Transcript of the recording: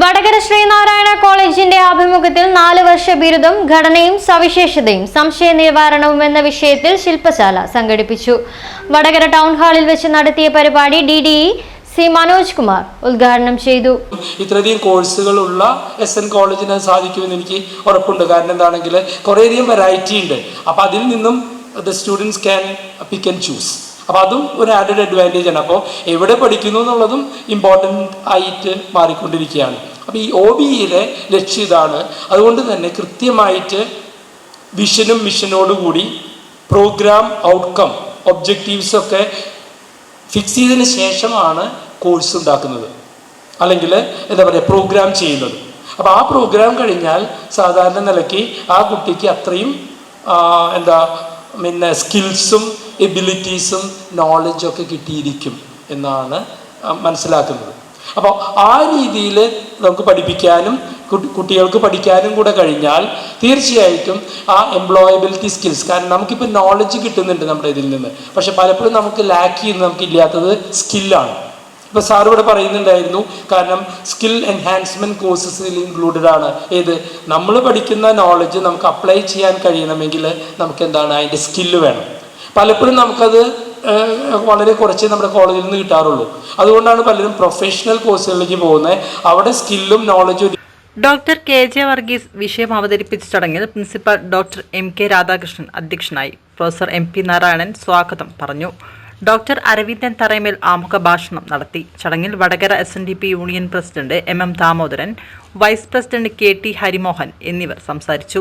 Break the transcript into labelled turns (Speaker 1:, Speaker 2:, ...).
Speaker 1: വടകര ശ്രീനാരായണ കോളേജിന്റെ ആഭിമുഖ്യത്തിൽ നാല് വർഷ ബിരുദം ഘടനയും സവിശേഷതയും സംശയ നിവാരണവും എന്ന വിഷയത്തിൽ ശില്പശാല സംഘടിപ്പിച്ചു. വടകര ടൗൺ ഹാളിൽ വെച്ച് നടത്തിയ പരിപാടി D D C Manoj Kumar ഉദ്ഘാടനം ചെയ്തു.
Speaker 2: ഇത്രയധികം കോഴ്സുകളുള്ള എസ് എൻ കോളേജിന് സാധിക്കുമെന്ന് എനിക്ക് ഉറപ്പുണ്ട്. കാരണം എന്താണെങ്കിൽ കുറേയധികം വെറൈറ്റി ഉണ്ട്. അപ്പോൾ അതിൽ നിന്നും the students can pick and choose അപ്പോൾ അതും ഒരു ആഡഡ് അഡ്വാന്റേജ് ആണ്. അപ്പോൾ എവിടെ പഠിക്കുന്നു എന്നുള്ളതും ഇമ്പോർട്ടന്റ് ആയിട്ട് മാറിക്കൊണ്ടിരിക്കുകയാണ്. അപ്പോൾ ഈ ഒ ബിയിലെ ലക്ഷ്യം ഇതാണ്. അതുകൊണ്ട് തന്നെ കൃത്യമായിട്ട് വിഷനും മിഷനോടുകൂടി പ്രോഗ്രാം ഔട്ട്കം ഒബ്ജക്റ്റീവ്സൊക്കെ ഫിക്സ് ചെയ്തതിന് ശേഷമാണ് കോഴ്സ് ഉണ്ടാക്കുന്നത്. അല്ലെങ്കിൽ എന്താ പറയുക പ്രോഗ്രാം ചെയ്യുന്നത്. അപ്പോൾ ആ പ്രോഗ്രാം കഴിഞ്ഞാൽ സാധാരണ നിലയ്ക്ക് ആ കുട്ടിക്ക് അത്രയും എന്താ പിന്നെ സ്കിൽസും എബിലിറ്റീസും നോളജൊക്കെ കിട്ടിയിരിക്കും എന്നാണ് മനസ്സിലാക്കുന്നത്. അപ്പോൾ ആ രീതിയിൽ നമുക്ക് പഠിപ്പിക്കാനും കുട്ടികൾക്ക് പഠിക്കാനും കൂടെ കഴിഞ്ഞാൽ തീർച്ചയായിട്ടും ആ എംപ്ലോയബിലിറ്റി സ്കിൽസ് കാരണം നമുക്കിപ്പോൾ നോളജ് കിട്ടുന്നുണ്ട് നമ്മുടെ ഇതിൽ നിന്ന്. പക്ഷെ പലപ്പോഴും നമുക്ക് ലാക്ക് ചെയ്യുന്നത് നമുക്ക് ഇല്ലാത്തത് സ്കില്ലാണ് ഇപ്പോൾ സാർ ഇവിടെ പറയുന്നുണ്ടായിരുന്നു കാരണം സ്കിൽ എൻഹാൻസ്മെന്റ് കോഴ്സസ് ഇതിൽ ഇൻക്ലൂഡഡ് ആണ്. ഏത്? നമ്മൾ പഠിക്കുന്ന നോളജ് നമുക്ക് അപ്ലൈ ചെയ്യാൻ കഴിയണമെങ്കിൽ നമുക്ക് എന്താണ് അതിന്റെ സ്കില്ല് വേണം. പലപ്പോഴും നമുക്കത് വളരെ കുറച്ച് നമ്മുടെ കോളേജിൽ നിന്ന് കിട്ടാറുള്ളൂ. അതുകൊണ്ടാണ് പലരും പ്രൊഫഷണൽ കോഴ്സുകളിലേക്ക് പോകുന്നത്. അവിടെ സ്കില്ലും നോളജും
Speaker 3: ഡോക്ടർ കെ ജെ വർഗീസ് വിഷയം അവതരിപ്പിച്ച ചടങ്ങിൽ principal doctor M K Radhakrishnan അധ്യക്ഷനായി. പ്രൊഫസർ എം പി നാരായണൻ സ്വാഗതം പറഞ്ഞു. ഡോക്ടർ അരവിന്ദൻ തറയമേൽ ആമുഖ ഭാഷണം നടത്തി. ചടങ്ങിൽ Vadakara S N D P union president M M Damodaran vice president K T Harimohan എന്നിവർ സംസാരിച്ചു.